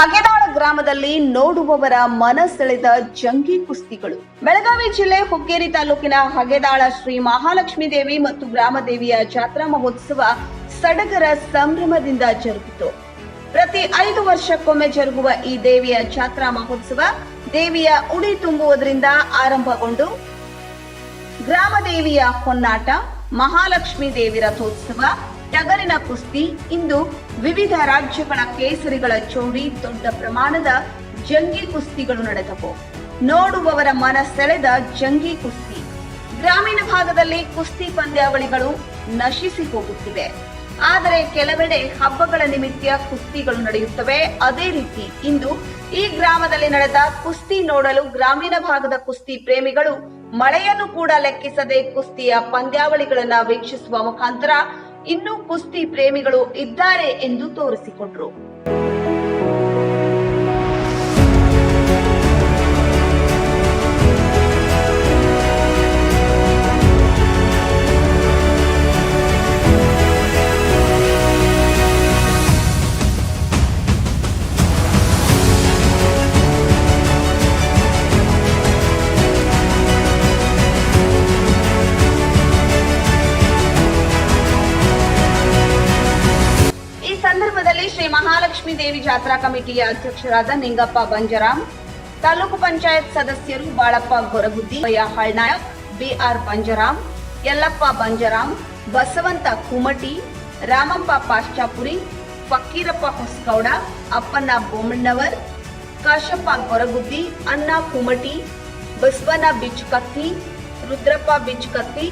ಹಗೆದಾಳ ಗ್ರಾಮದಲ್ಲಿ ನೋಡುವವರ ಮನ ಸೆಳೆದ ಜಂಗಿ ಕುಸ್ತಿಗಳು. ಬೆಳಗಾವಿ ಜಿಲ್ಲೆ ಹುಕ್ಕೇರಿ ತಾಲೂಕಿನ ಹಗೆದಾಳ ಶ್ರೀ ಮಹಾಲಕ್ಷ್ಮಿ ದೇವಿ ಮತ್ತು ಗ್ರಾಮದೇವಿಯ ಜಾತ್ರಾ ಮಹೋತ್ಸವ ಸಡಗರ ಸಂಭ್ರಮದಿಂದ ಜರುಗಿತು. ಪ್ರತಿ ಐದು ವರ್ಷಕ್ಕೊಮ್ಮೆ ಜರುಗುವ ಈ ದೇವಿಯ ಜಾತ್ರಾ ಮಹೋತ್ಸವ ದೇವಿಯ ಉಡಿ ತುಂಬುವುದರಿಂದ ಆರಂಭಗೊಂಡು ಗ್ರಾಮದೇವಿಯ ಹೊನ್ನಾಟ, ಮಹಾಲಕ್ಷ್ಮಿ ದೇವಿ ರಥೋತ್ಸವ ಟಗರಿನ ಕುಸ್ತಿ ಇಂದು ವಿವಿಧ ರಾಜ್ಯಗಳ ಕೇಸರಿಗಳ ಚೋಡಿ ದೊಡ್ಡ ಪ್ರಮಾಣದ ಜಂಗಿ ಕುಸ್ತಿಗಳು ನಡೆದವು. ನೋಡುವವರ ಮನ ಸೆಳೆದ ಜಂಗಿ ಕುಸ್ತಿ. ಗ್ರಾಮೀಣ ಭಾಗದಲ್ಲಿ ಕುಸ್ತಿ ಪಂದ್ಯಾವಳಿಗಳು ನಶಿಸಿ ಹೋಗುತ್ತಿವೆ ಆದರೆ ಕೆಲವೆಡೆ ಹಬ್ಬಗಳ ನಿಮಿತ್ತ ಕುಸ್ತಿಗಳು ನಡೆಯುತ್ತವೆ. ಅದೇ ರೀತಿ ಇಂದು ಈ ಗ್ರಾಮದಲ್ಲಿ ನಡೆದ ಕುಸ್ತಿ ನೋಡಲು ಗ್ರಾಮೀಣ ಭಾಗದ ಕುಸ್ತಿ ಪ್ರೇಮಿಗಳು ಮಳೆಯನ್ನು ಕೂಡ ಲೆಕ್ಕಿಸದೆ ಕುಸ್ತಿಯ ಪಂದ್ಯಾವಳಿಗಳನ್ನ ವೀಕ್ಷಿಸುವ ಮುಖಾಂತರ ಇನ್ನೂ ಕುಸ್ತಿ ಪ್ರೇಮಿಗಳು ಇದ್ದಾರೆ ಎಂದು ತೋರಿಸಿಕೊಂಡ್ರು. ಶ್ರೀ ಮಹಾಲಕ್ಷ್ಮೀ ದೇವಿ ಜಾತ್ರಾ ಕಮಿಟಿಯ ಅಧ್ಯಕ್ಷರಾದ ನಿಂಗಪ್ಪ ಬಂಜರಾಮ್ ತಾಲೂಕು ಪಂಚಾಯತ್ ಸದಸ್ಯರು ಬಾಳಪ್ಪ ಗೊರಗುದ್ದಿ ಹಳ್ನಾಯಕ್, ಬಿಆರ್ ಬಂಜರಾಮ್ ಯಲ್ಲಪ್ಪ ಬಂಜರಾಮ್ ಬಸವಂತ ಕುಮಟಿ, ರಾಮಪ್ಪ ಪಾಶ್ಚಾಪುರಿ ಫಕ್ಕೀರಪ್ಪ ಹೊಸಗೌಡ ಅಪ್ಪನ ಬೊಮ್ಮಣ್ಣವರ್, ಕಾಶಪ್ಪ ಗೊರಗುದ್ದಿ, ಅಣ್ಣ ಕುಮಟಿ ಬಸವನ ಬಿಚ್ಕತ್ತಿ, ರುದ್ರಪ್ಪ ಬಿಚ್ಚುಕತ್ತಿ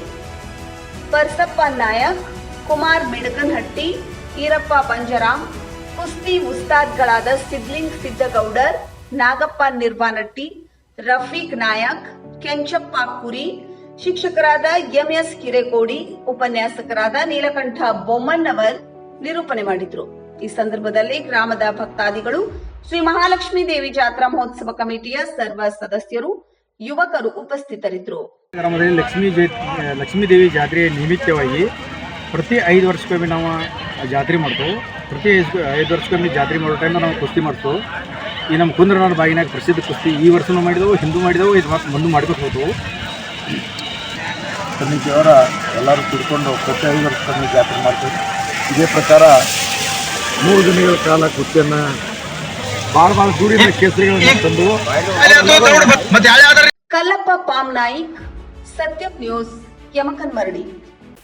ಪರ್ಸಪ್ಪ ನಾಯಕ್, ಕುಮಾರ್ ಬಿಡಕನಹಟ್ಟಿ ಈರಪ್ಪ ಬಂಜರಾಮ್, ಕುಸ್ತಿ ಉಸ್ತಾದ್ಗಳಾದ ಸಿದ್ಲಿಂಗ್ ಸಿದ್ದಗೌಡರ್ ನಾಗಪ್ಪ ನಿರ್ವಾನಟ್ಟಿ, ರಫೀಕ್ ನಾಯಕ್, ಕೆಂಚಪ್ಪ ಕುರಿ, ಶಿಕ್ಷಕರಾದ ಎಂಎಸ್ ಕಿರೆಕೋಡಿ, ಉಪನ್ಯಾಸಕರಾದ ನೀಲಕಂಠ ಬೊಮ್ಮಣ್ಣವರ್ ನಿರೂಪಣೆ ಮಾಡಿದ್ರು. ಈ ಸಂದರ್ಭದಲ್ಲಿ ಗ್ರಾಮದ ಭಕ್ತಾದಿಗಳು ಶ್ರೀ ಮಹಾಲಕ್ಷ್ಮೀ ದೇವಿ ಜಾತ್ರಾ ಮಹೋತ್ಸವ ಕಮಿಟಿಯ ಸರ್ವ ಸದಸ್ಯರು, ಯುವಕರು ಉಪಸ್ಥಿತರಿದ್ದರು. ಗ್ರಾಮದಲ್ಲಿ ಲಕ್ಷ್ಮೀ ಲಕ್ಷ್ಮೀ ದೇವಿ ಜಾತ್ರೆಯ ನಿಮಿತ್ತವಾಗಿ ಪ್ರತಿ ಐದು ವರ್ಷಕ್ಕೊಮ್ಮೆ ನಾವು ಜಾತ್ರೆ ಮಾಡ್ತೇವೆ. ಪ್ರತಿ ಐದು ಐದು ವರ್ಷಕ್ಕೊಮ್ಮೆ ಜಾತ್ರೆ ಮಾಡೋ ಟೈಮ್ ನಾವು ಕುಸ್ತಿ ಮಾಡ್ತೇವೆ. ಈ ನಮ್ಮ ಕುಂದ್ರನಾಡ ಬಾಗಿನಾಗ ಪ್ರಸಿದ್ಧ ಕುಸ್ತಿ ಈ ವರ್ಷನೂ ಮಾಡಿದೆವು ಹಿಂದೂ ಮಾಡಿದೆವು ಇದು ಮತ್ತೆ ಮುಂದೆ ಮಾಡ್ಕೊಂಡು ಹೋದವು ಸಮಿತಿಯವರ ಎಲ್ಲರೂ ತಿಳ್ಕೊಂಡು ಪ್ರತಿ ಐದು ವರ್ಷಕ್ಕೊಮ್ಮೆ ಜಾತ್ರೆ ಮಾಡ್ತೇವೆ. ಇದೇ ಪ್ರಕಾರ ಮೂರು ದಿನಗಳ ಕಾಲ ಕುಸ್ತಿಯನ್ನು ಭಾಳ ಭಾಳ ಸೂರ್ಯನ ಕೇಸರಿಗಳನ್ನು ತಂದು ಕಲ್ಲಪ್ಪ ಪಾಮ್ ನಾಯಿಕ್ ಸತ್ಯಂ ನ್ಯೂಸ್ ಯಮಕನ್ಮರಡಿ